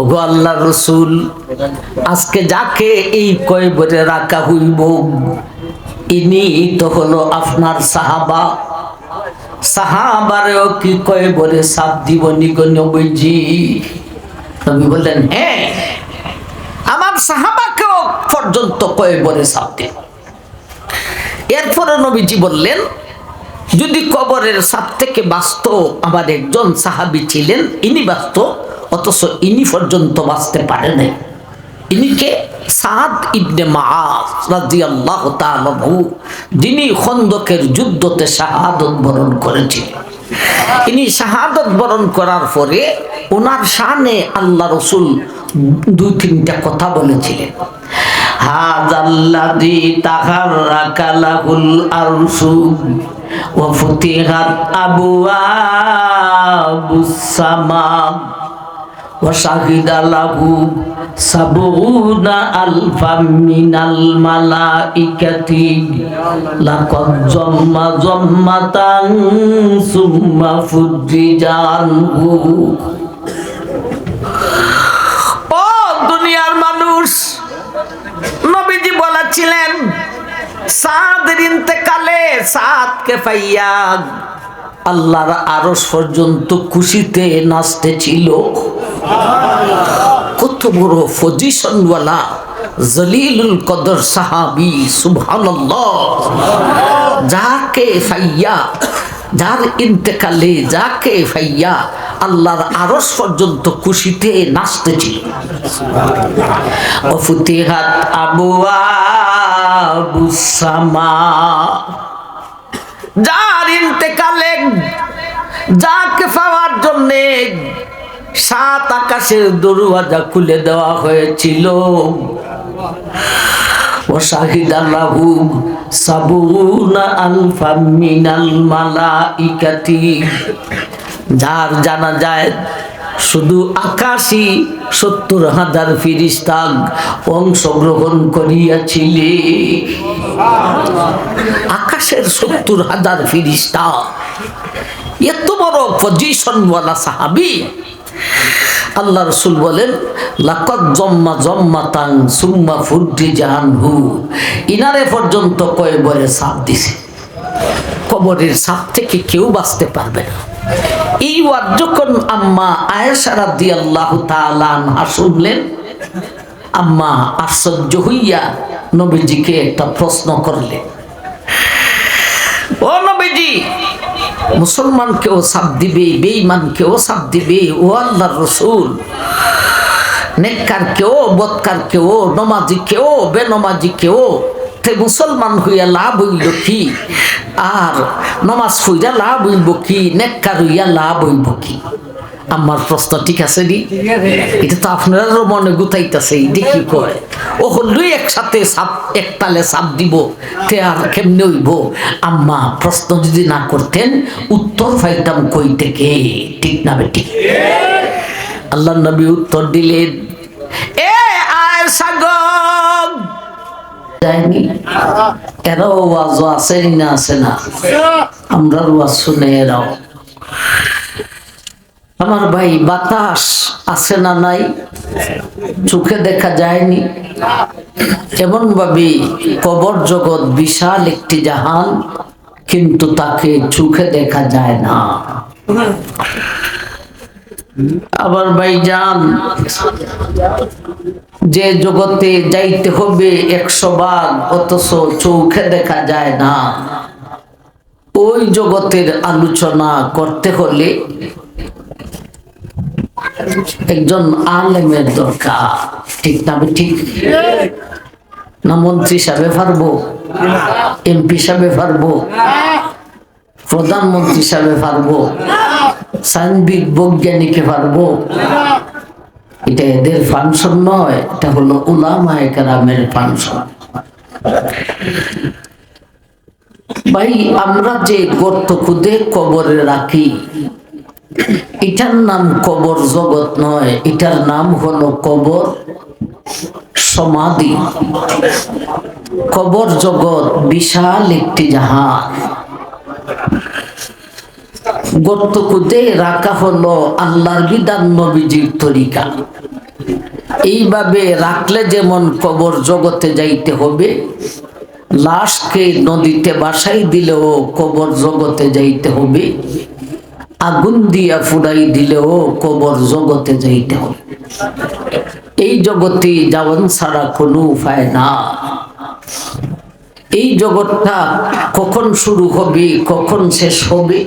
ওগো আল্লাহ রসুল, আজকে যাকে এই কয়বরে রাখা হইব, ইনি তো হলো আপনার সাহাবা। সাহাবারেও কি কয়বরে সাপ দিব নিগো নবীজি? নবী বললেন হ্যাঁ আমার সাহাবাকেও পর্যন্ত কয়বরে সাপ দিব এরপরে নবীজি বললেন, যদি কবরের সাপ থেকে বাঁচত, আমার একজন সাহাবি ছিলেন, ইনি বাঁচত। অথচ ইনি পর্যন্ত বাঁচতে পারে নাই। ইনিকে সাদ ইবনে তাআলা যিনি খন্দকের যুদ্ধতে শাহাদত বরণ করেছিলেন। ইনি শাহাদত বরণ করার পরে ওনার শানে আল্লাহ রসুল দুই তিনটা কথা বলেছিলেন। হাজাল্লাযী তাহাররাকা লাহুল আরশু ওয়া ফুতিহাত আবওয়াবুস সামা। ওয়া শাহিদা লাহু সাবুনা আলফাম মিনাল মালাইকাতি লাকাদ জাম্মা জাম্মাতান সুম্মা ফুজ্জিজানহু ও দুনিয়ার মানুষ, নবীজি বলেছিলেন সাদের ইন্তেকালে সাদকে পাইয়া আল্লাহর আরস পর্যন্ত খুশিতে নাচতে ছিল। কত বড় পজিশনওয়ালা জলিলুল কদর সাহাবি, সুবহানাল্লাহ। যাকে ফাইয়া, যার ইন্তেকালে যাকে ফাইয়া আল্লাহর আরস পর্যন্ত খুশিতে নাচতেছিল অফুতিহাত আবু সামা, যার ইন্তেকালে যাকে পাওয়ার জন্যে সাত আকাশের দরওয়াজা খুলে দেওয়া হয়েছিল وشهد له سبعون ألفا من الملائكة যার জানা যায় শুধু আকাশই সত্তর হাজার ফিরিস্তাগ অংশগ্রহণ করিয়াছিলে আকাশের সত্তর হাজার ফিরিস্তা। এত বড় পজিশনওয়ালা সাহাবি। আল্লাহ রসুল বলেন লাকত জম্মা জম্মা তাং সুম্মা ফুড্ডি জাহানহু ইনারে পর্যন্ত কয়ে বলে সাপ দিছে। কবরের সাপ থেকে কেউ বাঁচতে পারবে না। এই ওয়াদ যখন আম্মা আয়েশা রাদিয়াল্লাহু তাআলা আনহা শুনলেন, আম্মা আশ্চর্য হইয়া নবীজিকে একটা প্রশ্ন করলেন মুসলমানকেও সাপ দিবে, বেঈমানকেও সাপ দিবে। ও আল্লাহর রসুল। নেককার কেও বৎকার কেও নমাজি কেও বেনমাজি কেও তে মুসলমান হইয়া লাভ হইল কি? আর নমাজ হইয়া লাভ হইব কি? নেককার হইয়া লাভ হইব কি? আমার প্রশ্ন ঠিক আছে নি? এটা তো আপনারাও মনে গুতাইতেছে দেখি কয়। ও হলুই একসাথে সাপ এক তালে সাপ দিব তে আর কেমনে হইব? আম্মা প্রশ্ন যদি না করতেন উত্তর পাইতাম কই থেকে? ঠিক না বেটি? আল্লাহ নবী উত্তর দিলেন এ আয় সাগম যায়নি? এরাও ওয়াজও আছে না আছে না? আমরা ওয়াজ শুনে এরাও। আমার ভাই, বাতাস আছে না নাই? চোখে দেখা যায়নি। এমন ভাবে কবর জগৎ বিশাল একটি জাহান, কিন্তু তাকে চোখে দেখা যায় না। আবার ভাই যান যে জগতে যাইতে হবে একশো বার, অথচ চোখে দেখা যায় না। ওই জগতের আলোচনা করতে হলে একজন আলেমের দরকার। ঠিক না ঠিক? না, মন্ত্রী হিসাবে পারব? এমপি হিসাবে পারব? প্রধানমন্ত্রী হিসাবে পারব? সাইন্সবিদ বৈজ্ঞানিকে পারব? এটা এদের ফাংশন নয়, এটা হলো উলামায়ে কেরামের ফাংশন ভাই, আমরা যে গর্ত খুদে কবরে রাখি এটার নাম কবর জগৎ নয়, এটার নাম হলো কবর সমাধি। কবর জগৎ বিশাল একটি জাহাজ। গর্ত খুদে রাখা হলো আল্লাহর বিধান নবীজির তরিকা। এইভাবে রাখলে যেমন কবর জগতে যাইতে হবে, লাশকে নদীতে বাসাই দিলেও কবর জগতে যাইতে হবে। আগুন দিয়া ফুরাই দিলেও কবর জগতে যাইতে হবে। এই জগতে যাওয়ান ছাড়া কোনো উপায় না। এই জগৎটা কখন শুরু হবে, কখন শেষ হবে?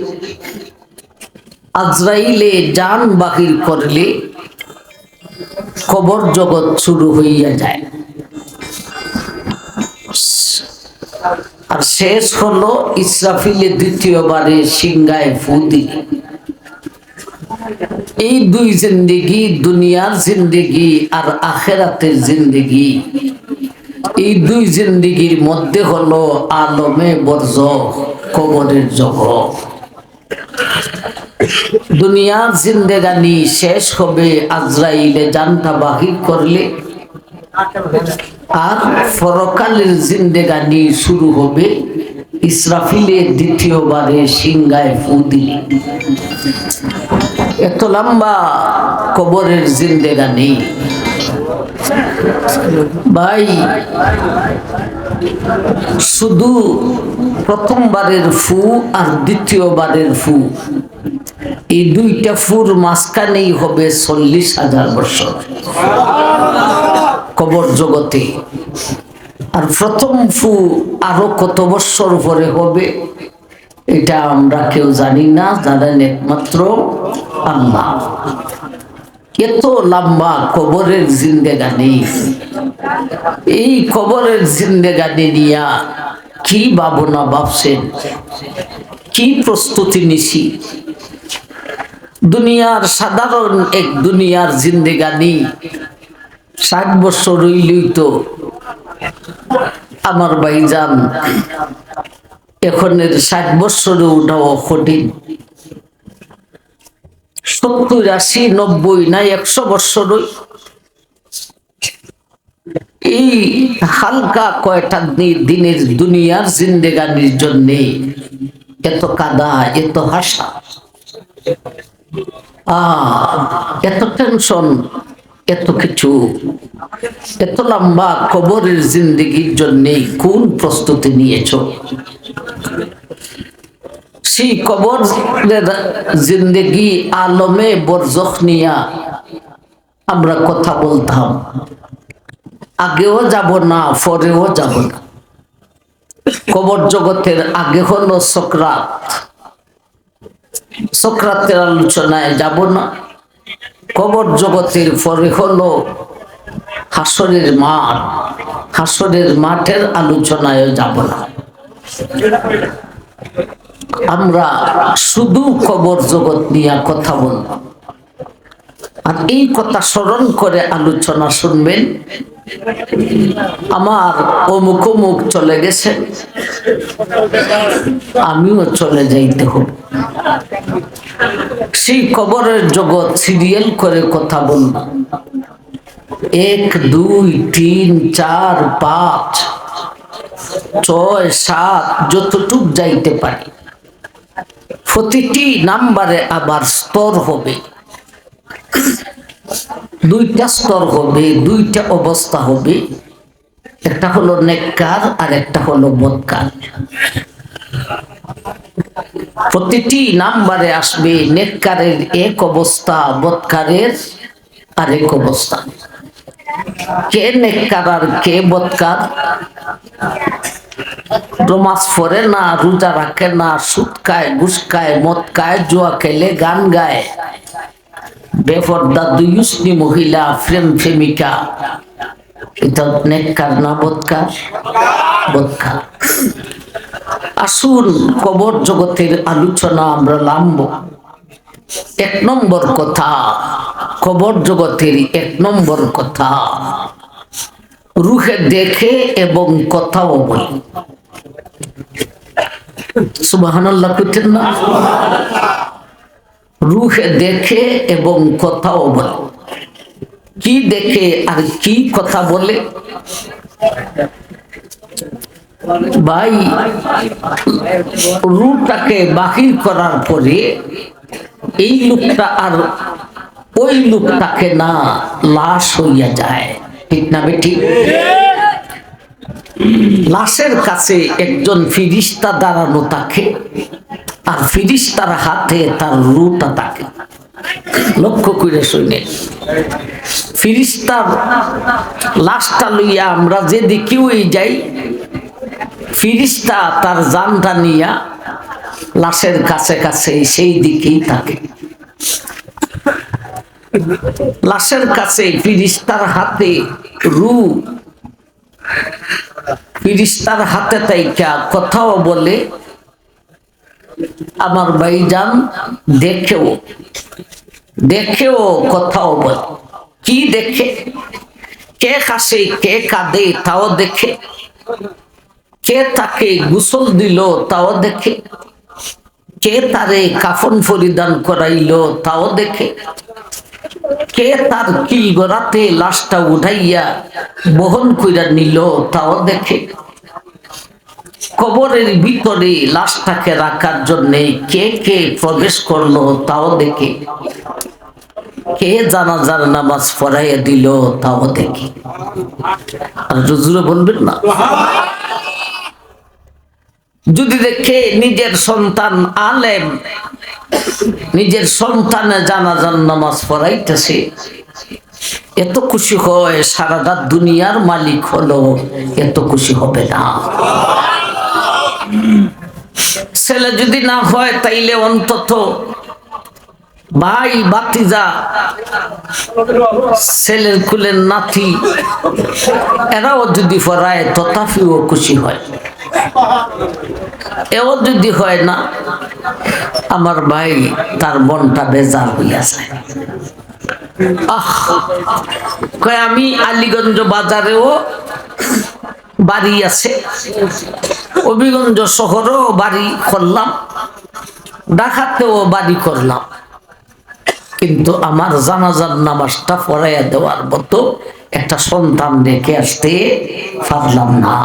আজরাইলে যান বাহির করলে কবর জগৎ শুরু হইয়া যায়। আর শেষ হলো ইসরাফিলে দ্বিতীয়বারে সিংগায় ফু দিলে এই দুই জিন্দেগি, দুনিয়ার জিন্দেগি আর আখেরাতের জিন্দেগি। এই দুই জিন্দেগির মধ্যে হলো আলমে বর্জ কবরের জগৎ। দুনিয়ার জিন্দেগানি শেষ হবে আজরাইলে, জানটা বাহির করলে। আর ফরকালের জিন্দেগানি শুরু হবে ইসরাফিলে দ্বিতীয়বারে সিংগায় ফুদি এত লম্বা কবরের জিন্দেগানি। ভাই, শুধু প্রথমবারের ফু আর দ্বিতীয়বারের ফু। এই দুইটা ফুর মাঝখানেই হবে চল্লিশ হাজার বছর। কবর জগতে। আর প্রথম ফু আরও কত বছর পরে হবে, এটা আমরা কেউ জানি না, জানেন একমাত্র আল্লাহ। এত লম্বা কবরের জিন্দেগানি। এই কবরের জিন্দেগানি নিয়া কি ভাবনা ভাবছেন? কি প্রস্তুতি নিছি? দুনিয়ার সাধারণ এক দুনিয়ার জিন্দেগানি ষাট বছর হইলই তো আমার ভাইজান এখনের ষাট বছরে উঠাও কঠিন। সত্তর আশি, নব্বই না একশো বছর এই হালকা কয়টা দিনের দুনিয়ার জিন্দেগানির জন্যে এত কাদা, এত হাসা। এত টেনশন এত কিছু, এত লম্বা কবরের জিন্দগির জন্য কোন প্রস্তুতি নিয়েছ? সেই কবর আলমে বরজখ নিয়া আমরা কথা বলতাম। আগেও যাব না, পরেও যাব না। কবর জগতের আগে হলো সক্রাত। সক্রাতের আলোচনায় যাব না। কবর জগতের পরে হলো হাসরের মাঠ হাসরের মাঠের আলোচনায় যাব না। আমরা শুধু কবর জগৎ নিয়ে কথা বলব। আর এই কথা স্মরণ করে আলোচনা শুনবেন। আমার অমুক অমুক চলে গেছে। আমিও চলে যাইতে হব। সেই কবরের জগৎ সিরিয়াল করে কথা বলব এক, দুই, তিন, চার, পাঁচ, ছয়, সাত, যতটুক যাইতে পারি। প্রতিটি নাম্বারে আবার স্তর হবে। দুইটা স্তর হবে, দুইটা অবস্থা হবে। একটা হলো নেককার আর একটা হলো বদকার প্রতিটি নাম্বারে আসবে নেককারের এক অবস্থা বদকারের আরেক অবস্থা। কে নেককার আর কে বদকার নমাজ পড়ে না, রোজা রাখে না, সুদ খায়, ঘুষ খায়, মদ খায়, জুয়া খেলে, গান গায়। বেপর্দা দুইসনি মহিলা প্রেম প্রেমিকা। এটা নেককার না বদকার বদকার আসুন, কবর জগতের আলোচনা আমরা নামব। এক নম্বর কথা, কবর জগতের এক নম্বর কথা। রুখে দেখে এবং কথাও বলে। করছেন না? রুখে দেখে এবং কথাও বলে। কি দেখে আর কি কথা বলে? ভাই রুটাকে বাহির করার পরে এই লোকটা আর ওই লোকটাকে না লাশ হইয়া যায়। ঠিক না বেটি লাশের কাছে একজন ফিরিস্তা দাঁড়ানো থাকে আর ফিরিস্তার হাতে তার রুটা থাকে লক্ষ্য করে শুনে। ফিরিস্তার লাশটা লইয়া আমরা যেদিকে ওই যাই, ফিরিস্তা তার জানটা নিয়া লাশের কাছে কাছে সেই দিকেই থাকে। লাশের কাছে ফিরিস্তার হাতে রু ফিরিস্তার হাতে তাইকা কথাও বলে আমার ভাইজান দেখেও দেখেও কথাও বলে। কি দেখে? কে হাসে, কে কাঁদে তাও দেখে। কে তাকে গোসল দিল তাও দেখে। কে তারে কাফন পরিধান করাইল তাও দেখে। কে তার কিল গড়াতে লাশটা উঠাইয়া বহন কইরা নিল তাও দেখে। কবরের ভিতরে লাশটাকে রাখার জন্য কে কে প্রবেশ করল তাও দেখে। কে জানাজার নামাজ পড়াইয়া দিল তাও দেখে। আর রুজুরে বলবেন না। যদি দেখে নিজের সন্তান আলেম, নিজের সন্তানে জানাজার নামাজ পড়াইতেছে, এত খুশি হয় সারাটা দুনিয়ার মালিক হলো, এত খুশি হবে না। ছেলে যদি না হয়, তাইলে অন্তত ভাই বাতিজা ছেলের কুলের নাতি, এরাও যদি পড়ায় তথাপিও খুশি হয়। এও যদি হয় না, আমার ভাই তার মনটা বেজার আহ! কয়, আমি আলিগঞ্জ বাজারেও বাড়ি আছে। অভিগঞ্জ শহরেও বাড়ি করলাম ঢাকাতেও বাড়ি করলাম। কিন্তু আমার জানাজার নামাজটা পড়াইয়া দেওয়ার মতো একটা সন্তান রেখে আসতে পারলাম না।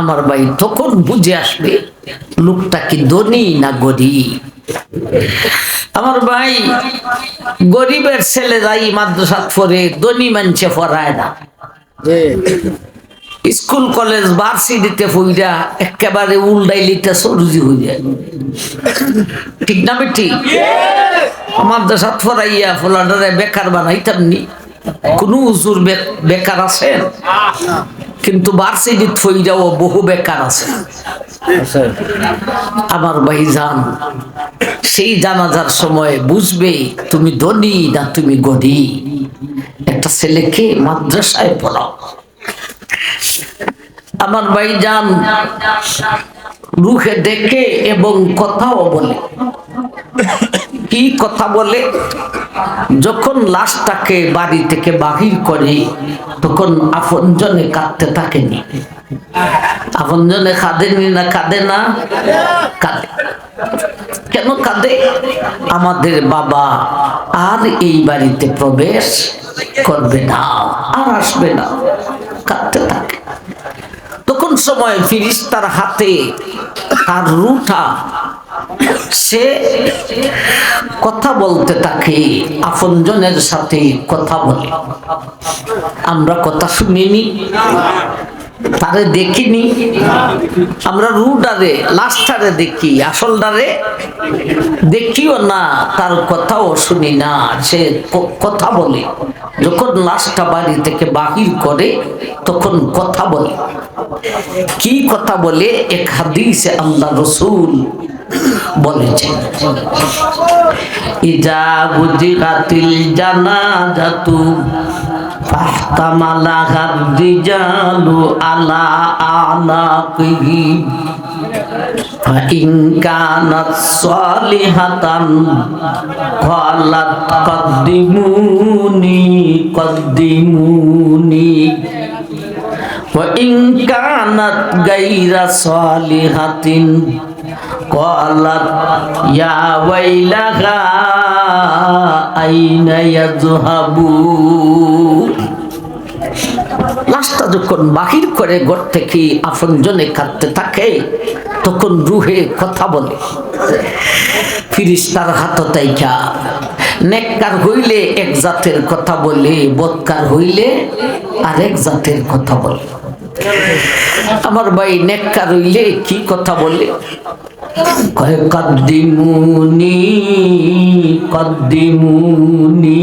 আমার ভাই তখন বুঝে আসবে, লোকটা কি ধনী না গরিব? আমার ভাই গরিবের ছেলেরাই মাদ্রাসা পড়ে, ধনী মানছে পড়ায় না। স্কুল কলেজ ভার্সিটিতে পইরা একেবারে উল্টাইলিটা সরুজি হয়ে যায়। ঠিক না বেটি মাদ্রাসা পড়াইয়া ফোলাডারে বেকার বানাইতাম নি। কোনো উজুর বেকার আছেন কিন্তু ভার্সিটিত ফইরাও বহু বেকার আছে। আমার ভাইজান সেই জানাজার সময় বুঝবে তুমি ধনী না তুমি গরিব একটা ছেলেকে মাদ্রাসায় পড়াও। আমার ভাইজান রুখে দেখে এবং কথাও বলে। কি কথা বলে? যখন লাশটাকে বাড়ি থেকে বাহির করে, তখন আপনজনে কাঁদতে থাকেনি। আপনজনে কাঁদেনি না, কাঁদে না? কাঁদে। কেন কাঁদে? আমাদের বাবা আর এই বাড়িতে প্রবেশ করবে না, আর আসবে না। কাঁদতে সময় ফিরিস্তার হাতে। তার রুটা। সে কথা বলতে থাকে, আপনজনের সাথে কথা বলে। আমরা কথা শুনিনি। তারে দেখিনি। আমরা রুডারে, লাস্টারে দেখি আসলডারে দেখিও না, তার কথাও শুনি না, সে কথা বলে। যখন লাশটা বাড়ি থেকে বাহির করে, তখন কথা বলে। কি কথা বলে? এক হাদিসে আল্লাহ রসুল বলেছেন। ইজা বুজিগাতিল জানাজাতু فاحتملها الرجال على أعناقهم فإن كانت صالحة قالت قدموني قدموني وإن كانت غير صالحة قالت يا ويلها أين يذهبون লাশটা যখন বাহির করে ঘর থেকে আপনজনে কাঁদতে থাকে তখন রুহে কথা বলে ফিরিস্তার হাত তাইকা নেককার হইলে এক জাতের কথা বলে বৎকার হইলে আরেক জাতের কথা বলে আমার ভাই নেককার হইলে কি কথা বলে? কয় কদ্দিমুনি কদ্দিমুনি।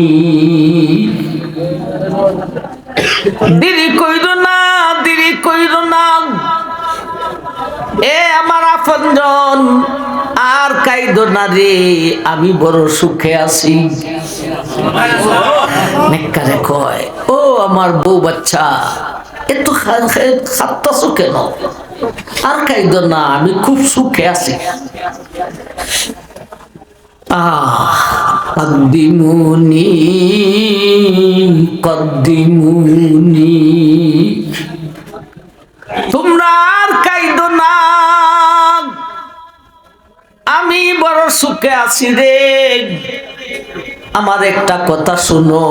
দেরি কইর না, দেরি কইর না। এ আমার আপনজন, আর কাইদ না রে, আমি বড় সুখে আছি। নেককারে কয়, ও আমার বউ বাচ্চা এত খাত্তাছো কেন? আর কাইদ না, আমি খুব সুখে আছি। কদ্দিমুনি কদ্দিমুনি তোমরা আর কাইদো না। আমি বড় সুখে আছি রে। আমার একটা কথা শুনো।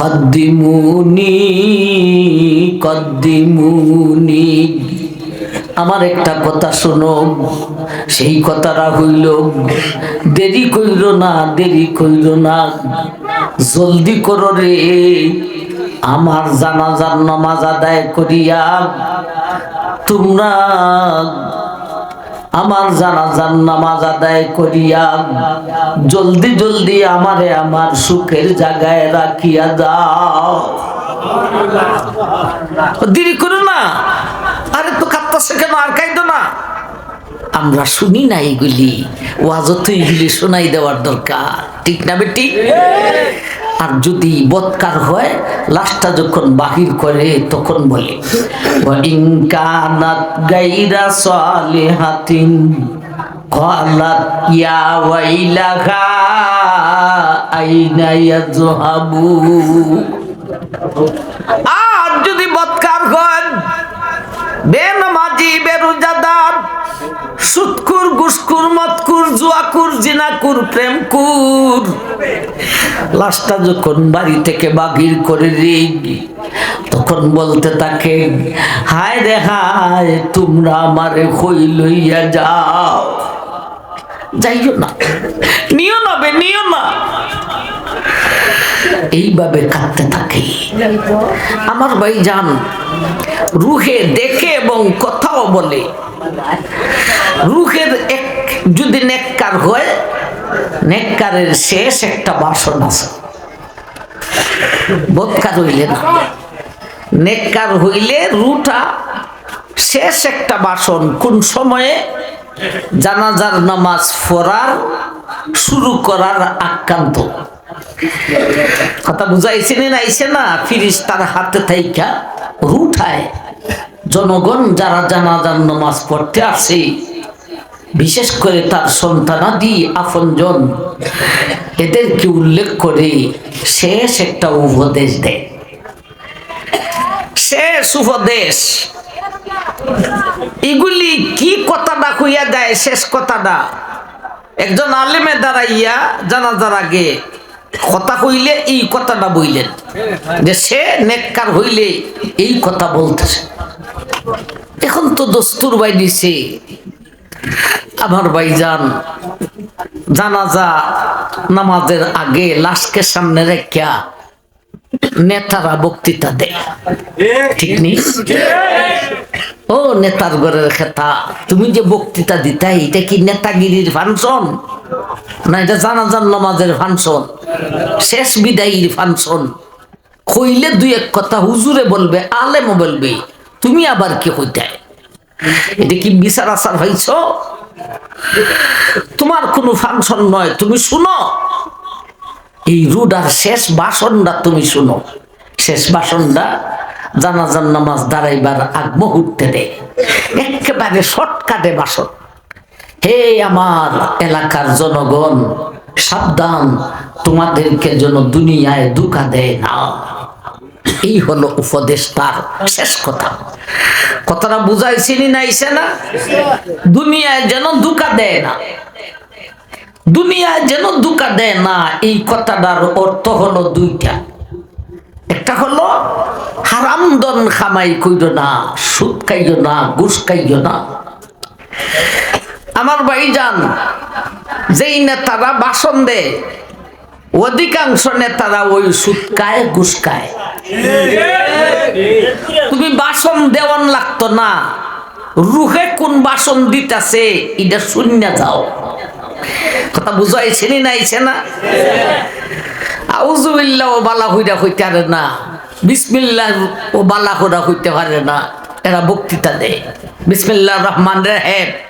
কদ্দিমুনি কদ্দিমুনি। আমার একটা কথা শোনো, সেই কথাটা হইল, দেরি কইল না, দেরি কইল না। জলদি করো রে, আমার জানাজার নমাজ আদায় করিয়া তোমরা আমার জানাজার নামাজ আদায় করিয়া জলদি জলদি আমারে আমার সুখের জায়গায় রাখিয়া দাও। দেরি করো না। আরে তো কাঁদতেছে কেন? আর কাইদো না। আমরা শুনি না এগুলি। ওয়াজত এগুলি শোনাই দেওয়ার দরকার। ঠিক না বেটি? আর যদি বৎকার হয় লাশটা যখন বাহির করে তখন বলে ইনকানাত গাইরা সালিহাতিন قالت يا ويلها أين يذهبون আর যদি বৎকার হয় বেনমাজি বেরোজাদার সুৎকুর গুসকুর মতকুর জুয়াকুর জিনাকুর প্রেমকুর লাশটা যখন বাড়ি থেকে বাগির করে রে তখন বলতে থাকে, হায় রে হায়, তোমরা আমারে হই লইয়া যাও। যাইও না, নিও না বে, নিও না। এইভাবে কাঁদতে থাকে। আমার ভাই যান রুহে দেখে এবং কথাও বলে। রুহের এক, যদি নেককার হয়, নেককারের শেষ একটা বাসন আছে। বৎকার হইলে না। নেককার হইলে রুটা শেষ একটা বাসন। কোন সময়ে জানাজার নামাজ পড়ার শুরু করার আক্রান্ত। কথা বুঝাইছে না আইছে না ফিরিস তার হাতে থাইকা রুঠায়। জনগণ যারা জানাজার নামাজ পড়তে আসে বিশেষ করে তার সন্তানাদি আপনজন, এদেরকে উল্লেখ করে শেষ একটা উপদেশ দেয়। শেষ উপদেশ। এগুলি কি কথাটা কইয়া দেয়? শেষ কথাটা। একজন আলেমে দাঁড়াইয়া জানাজার আগে কথা কইলে এই কথাটা বইলেন, যে সে নেককার হইলে এই কথা বলতেছে। এখন তো দস্তুর বাই দিছে। আমার ভাইজান, জানাজা নামাজের আগে লাশকে সামনে রেখা নেতারা বক্তৃতা দেয়। ঠিক নেই? ও নেতার ঘরের খেতা, তুমি যে বক্তৃতা দিতা, এটা কি নেতাগিরির ফাংশন? না, এটা জানাজান নামাজের ফাংশন। শেষ বিদায়ীর ফাংশন। কইলে দুই এক কথা হুজুরে বলবে, আলেমও বলবে, তুমি আবার কি হইতে এটা কি বিচার হয়েছ তোমার কোনো ফাংশন নয়, তুমি শুনো। এই রুডার শেষ বাসনটা তুমি শুনো। শেষ বাসনটা জানাজান নামাজ দাঁড়াইবার আগ মুহূর্তে দে। একেবারে শর্টকাটে বাসন। হে আমার এলাকার জনগণ, সাবধান, তোমাদেরকে যেন দুনিয়ায় দুকা দেয় না। এই হলো উপদেশ তার শেষ কথা। কথাটা বুঝাইছিনি না ইসে না? দুনিয়ায় যেন দুকা দেয় না। দুনিয়ায় যেন দুকা দেয় না, এই কথাটার অর্থ হলো দুইটা। একটা হলো, হারাম দন খামাই কইর না, সুদ খাইও না, ঘুষ খাইও না। আমার ভাই যান যেই নেতারা বাসন দেয় অধিকাংশ নেতারা ওই ঘুষ খায় তুমি বাসন দেওয়ান লাগতো না। রুহে কোন বাসন দিতাছে এটা শূন্য যাও। কথা বুঝাইছে নি নাইছে না? আউজুবিল্লাহ ও বালা হইরা হইতে পারে না। বিসমিল্লাহ ও বালা হইরা হইতে পারে না। এরা বক্তৃতা দেয়। বিসমিল্লাহ রহমান রাহেম হুম, হে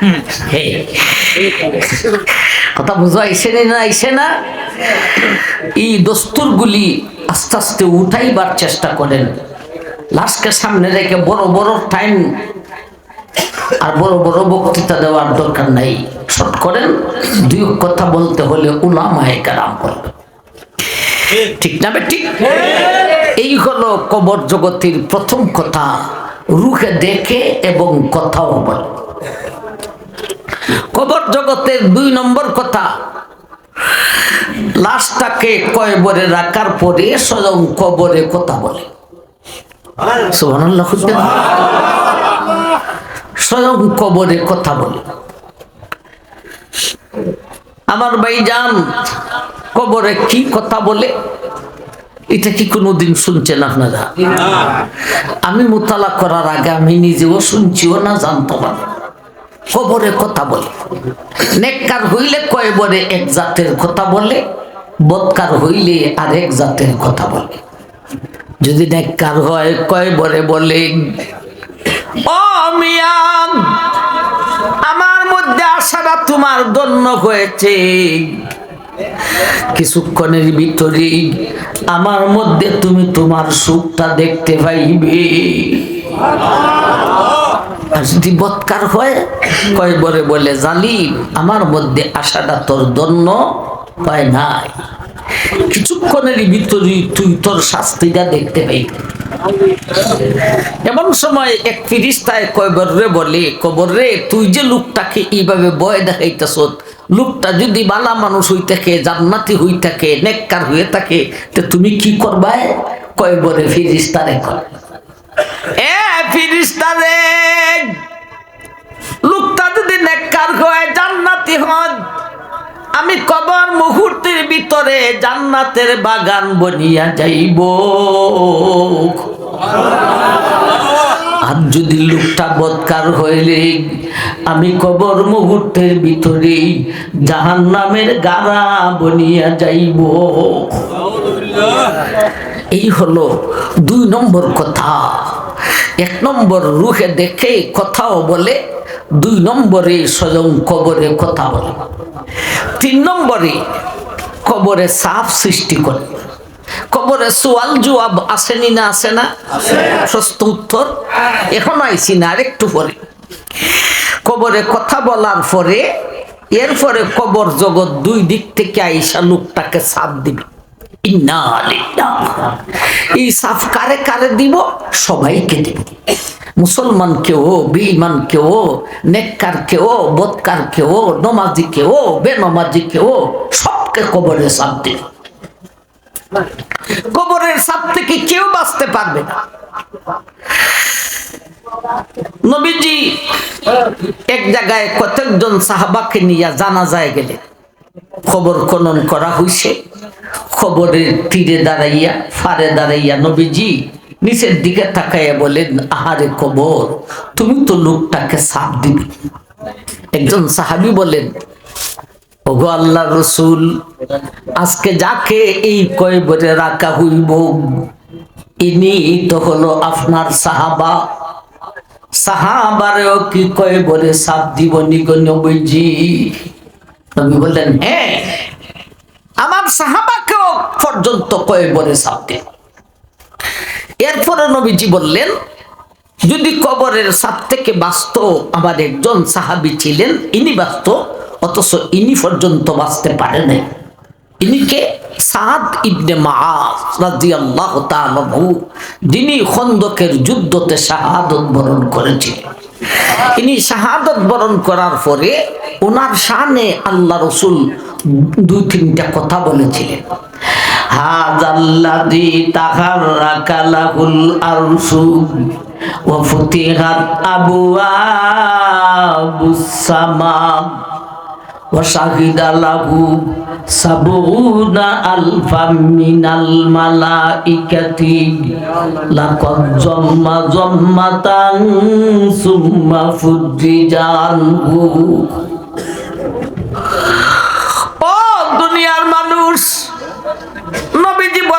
কথা বুঝাইছে নি না আইছে না? এই দস্তুরগুলি আস্তে আস্তে উঠাইবার চেষ্টা করেন। লাস্টকে সামনে রেখে বড় বড় টাইম আর বড় বড় বক্তৃতা দেওয়ার দরকার নাই। শর্ট করেন, দুই কথা বলতে হলে উলামায়ে কারাম বলবে। ঠিক না ঠিক এই হলো কবর জগতের প্রথম কথা। রুখে দেখে এবং কথাও বলে। কবর জগতের দুই নম্বর কথা। লাশটাকে কয়বরে রাখার পরে স্বয়ং কবরে কথা বলে। স্বয়ং কবরে কথা বলে। আমার ভাইজান কবরে কি কথা বলে? এটা কি কোনোদিন শুনছেন আপনারা? আমি মোতালা করার আগে আমি নিজেও শুনছিও না জানতো না। কবরে কথা বলে। নেককার হইলে কয়বরে এক জাতের কথা বলে, বৎকার হইলে আর এক জাতের কথা বলে। যদি নেককার হয় কয়বরে বলে, ও মিয়ান, আমার মধ্যে আশাটা তোমার দন্য হয়েছে। কিছুক্ষণের ভিতরে আমার মধ্যে তুমি তোমার সুখটা দেখতে পাইবে। আর যদি বৎকার হয় কয় বলে বলে জালিম, আমার মধ্যে আশাটা তোর দন্য পায় নাই। কিছুক্ষণের ভিতরে তুই তোর শাস্তিটা দেখতে পাইবি এমন সময় এক ফিরিস্তায় কয়বর রে বলে, কবর রে তুই যে লোকটাকে এইভাবে বয় দেখাইতেছ, লোকটা যদি বালা মানুষ হই থাকে, জান্নাতি হই থাকে, নেককার হয়ে থাকে, তো তুমি কি করবায় কয়বরে ফিরিস্তারে কর এ ফিরিস্তারে কবর মুহূর্তের ভিতরে জান্নাতের বাগান বনিয়া যাইব। আর যদি লোকটা বৎকার হইলে, আমি কবর মুহূর্তের ভিতরে জাহান নামের গাড়া বনিয়া যাইব। এই হলো দুই নম্বর কথা। এক নম্বর রুহে দেখে কথাও বলে দুই নম্বরে স্বয়ং কবরে কথা বলে। তিন নম্বরে কবরে সাফ সৃষ্টি করে। কবরে সোয়াল জবাব আসেনি না আসে না? উত্তর এখন আইসি না, আরেকটু পরে। কবরে কথা বলার পরে এরপরে কবর জগৎ দুই দিক থেকে আইসা লোকটাকে সাপ দিবে। এই সাফ কারে কারে দিব? সবাইকে দিব। মুসলমান কেউ নমাজি কেউ, বেনমাজি কেউ, সবকে কবরে সাপ দিবে কবরের সাপ থেকে কেউ বাঁচতে পারবে না। নবীজি এক জায়গায় কতকজন সাহাবাকে নিয়ে জানা যায় গেলে খবর খনন করা হইছে। খবরের তীরে দাঁড়াইয়া, ফারে দাঁড়াইয়া নবীজি নিচের দিকে তাকাইয়া বলেন আহারে কবর, তুমি তো লোকটাকে সাপ দিবি। একজন সাহাবি বলেন, ওগো আল্লাহ রসুল, আজকে যাকে এই কয়বরে রাখা হইব, ইনি তো হলো আপনার সাহাবা। সাহাবারেও কি কয়বরে সাপ দিব নিগো নবীজি? নবী বললেন হ্যাঁ আমার সাহাবাকেও পর্যন্ত কয়বরে সাপ দেব? এরপরে নবীজি বললেন, যদি কবরের সাপ থেকে বাঁচত আমার একজন সাহাবি ছিলেন, ইনি বাঁচত, অথচ ইনি পর্যন্ত বাঁচতে পারে নাই। ইনিকে সাদ ইবনে মাআজ যিনি খন্দকের যুদ্ধতে শাহাদত বরণ করেছিলেন ইনি শাহাদত বরণ করার পরে ওনার শানে আল্লাহ রসুল দুই তিনটা কথা বলেছিলেন। হাজাল্লাযী তাহাররাকা লাহুল আরশু ওয়া ফুতিহাত আবওয়াবুস সামা ওয়া শাহিদা লাহু সাবুনা আলফা মিনাল মালাইকাতি। লাকাদ জাম্মা জাম্মাতান সুম্মা ফুদ্দিজানহু ও দুনিয়ার মানুষ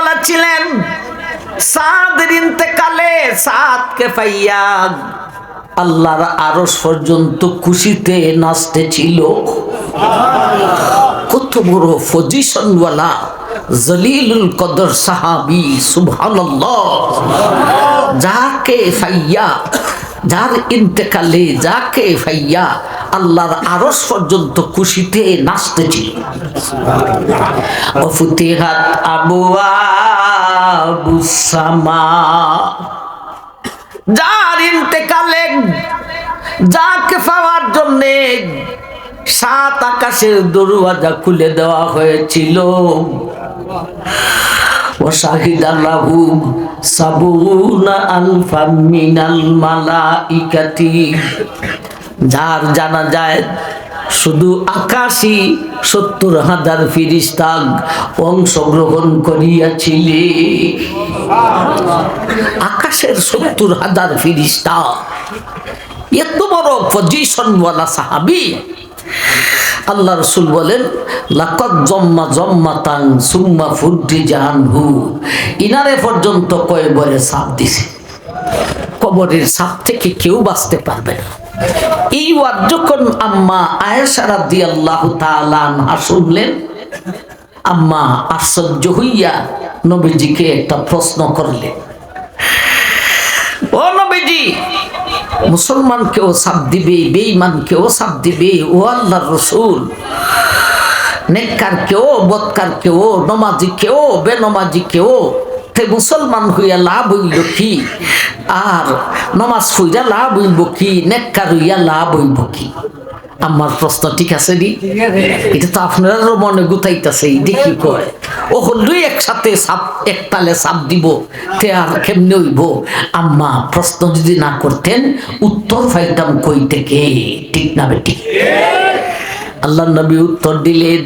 নবীজি বলেছিলেন সাদের ইন্তেকালে সাদকে পাইয়া আল্লাহর আরস পর্যন্ত খুশিতে নাচতে ছিল। কত বড় পজিশনওয়ালা জলিলুল কদর সাহাবি, সুবহানাল্লাহ। যাকে ফাইয়া যার ইন্তেকালে যাকে ভাইয়া আল্লাহর আরস পর্যন্ত খুশিতে নাচতেছিল অফুতিহাত আবু সামা। যার ইন্তেকালে যাকে পাওয়ার জন্যে সাত আকাশের দরওয়াজা খুলে দেওয়া হয়েছিল। وشهد له سبعون ألفا من الملائكة যার জানা যায় শুধু আকাশই সত্তর হাজার ফিরিস্তাগ অংশগ্রহণ করিয়াছিলে আকাশের সত্তর হাজার ফিরিস্তা এত বড় পজিশনওয়ালা সাহাবি আল্লাহ রসুল বলেন লাকত জম্মা জম্মা তাং সুম্মা ফুড্ডি জাহানহু। ইনারে পর্যন্ত কয়বরে সাপ দিছে। কবরের সাপ থেকে কেউ বাঁচতে পারবে না। এই ওয়াদ যখন আম্মা আয়েশা রাদিয়াল্লাহু তাআলা আনহা শুনলেন, আম্মা আশ্চর্য হইয়া নবীজিকে একটা প্রশ্ন করলেন মুসলমান কেউ সাপ দিবে বেঈমান কেউ সাপ দিবে। ও আল্লাহর রসুল। নেককার কেউ বৎকার কেউ নমাজি কেউ বেনমাজি কেউ তে মুসলমান হইয়া লাভ হইল কি? আর নমাজ হইয়া লাভ হইব কি? নেককার হইয়া লাভ হইব কি? আমার প্রশ্ন ঠিক আছে নি? এটা তো আপনারও মনে গুতাইতেছে দেখি কয়। ও হলুই একসাথে সাপ এক তালে সাপ দিব তে আর কেমনে হইব? আম্মা প্রশ্ন যদি না করতেন উত্তর পাইতাম কই থেকে? ঠিক না বেটি আল্লাহ নবী উত্তর দিলেন